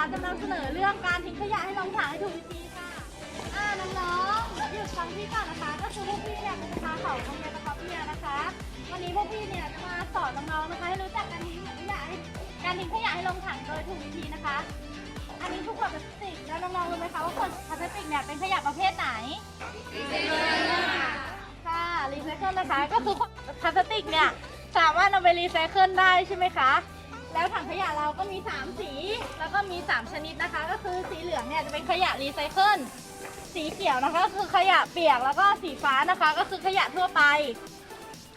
นะคะจะนำเสนอเรื่องการทิ้งขยะให้ลงถังให้ถูกวิธีค่ะอ่าน้องๆหยุดฟังพี่ก่อนนะคะ ก็คือพวกพี่เนี่ยเป็นคาเขาโรงเรียนประกอบวิทยนะคะ วันนี้พวกพี่เนี่ยจะมาสอนน้องๆนะคะให้รู้จักการทิ้งขยะการทิ้งขยะให้ลงถังโดยถูกวิธีนะคะ อันนี้ทุกขวดพลาสติกแล้วน้องๆรู้ไหมคะว่าขวดพลาสติกเนี่ยเป็นขยะประเภทไหนค่ะรีไซเคิลนะคะ ก็คือขวดพลาสติกเนี่ยสามารถนำไปรีไซเคิลได้ใช่ไหมคะ แล้วถังขยะเราก็มี 3 สี แล้วก็มี 3 ชนิดนะคะ ก็คือสีเหลืองเนี่ยจะเป็นขยะรีไซเคิล สีเขียวนะคะก็คือขยะเปียก แล้วก็สีฟ้านะคะ ก็คือขยะทั่วไป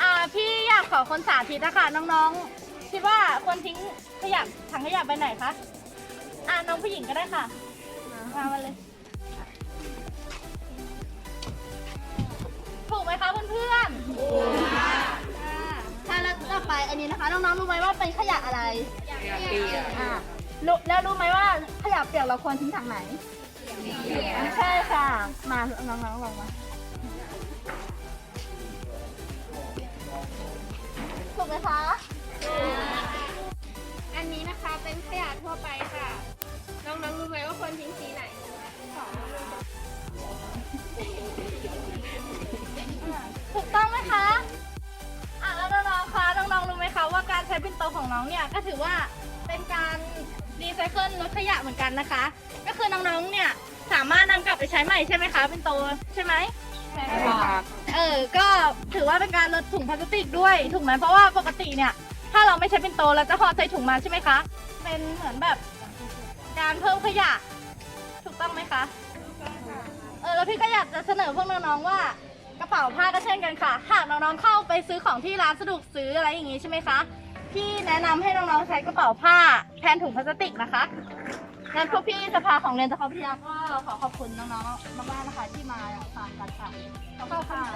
อ่าพี่อยากขอคนสาธิตนะคะน้องๆ คิดว่าควรทิ้งขยะถังขยะไปไหนคะ อ่าน้องผู้หญิงก็ได้ค่ะ มามาเลย นนี้นะคะน้องๆรู้ไหมว่าเป็นขยะอะไรอ่ารู้แล้วรู้ไหมว่าขยะเปียกเราควรทิ้งถังไหนใช่ค่ะ มาน้องๆลองมาถูกไหมคะ นโตของน้องเนี่ยก็ถือว่าเป็นการรีไซเคิลลดขยะเหมือนกันนะคะ ก็คือน้องๆเนี่ยสามารถนำกลับไปใช้ใหม่ใช่ไหมคะปิ่นโตใช่ไหมใช่ค่ะ เออก็ถือว่าเป็นการลดถุงพลาสติกด้วยถูกไหมเพราะว่าปกติเนี่ย ถ้าเราไม่ใช้ปิ่นโตเราจะห่อใส่ถุงมาใช่ไหมคะ เป็นเหมือนแบบการเพิ่มขยะ ถูกต้องไหมคะ เออแล้วพี่ก็อยากจะเสนอพวกน้องๆว่ากระเป๋าผ้าก็เช่นกันค่ะ หากน้องๆเข้าไปซื้อของที่ร้านสะดวกซื้ออะไรอย่างงี้ใช่ไหมคะ พี่แนะนำให้น้องๆใช้กระเป๋าผ้าแทนถุงพลาสติกนะคะงั้นพวกพี่สภาของเรียนตะคอพิทยาก็ขอขอบคุณน้องๆมากๆนะคะที่มาฟังกันค่ะขอบคุณค่ะ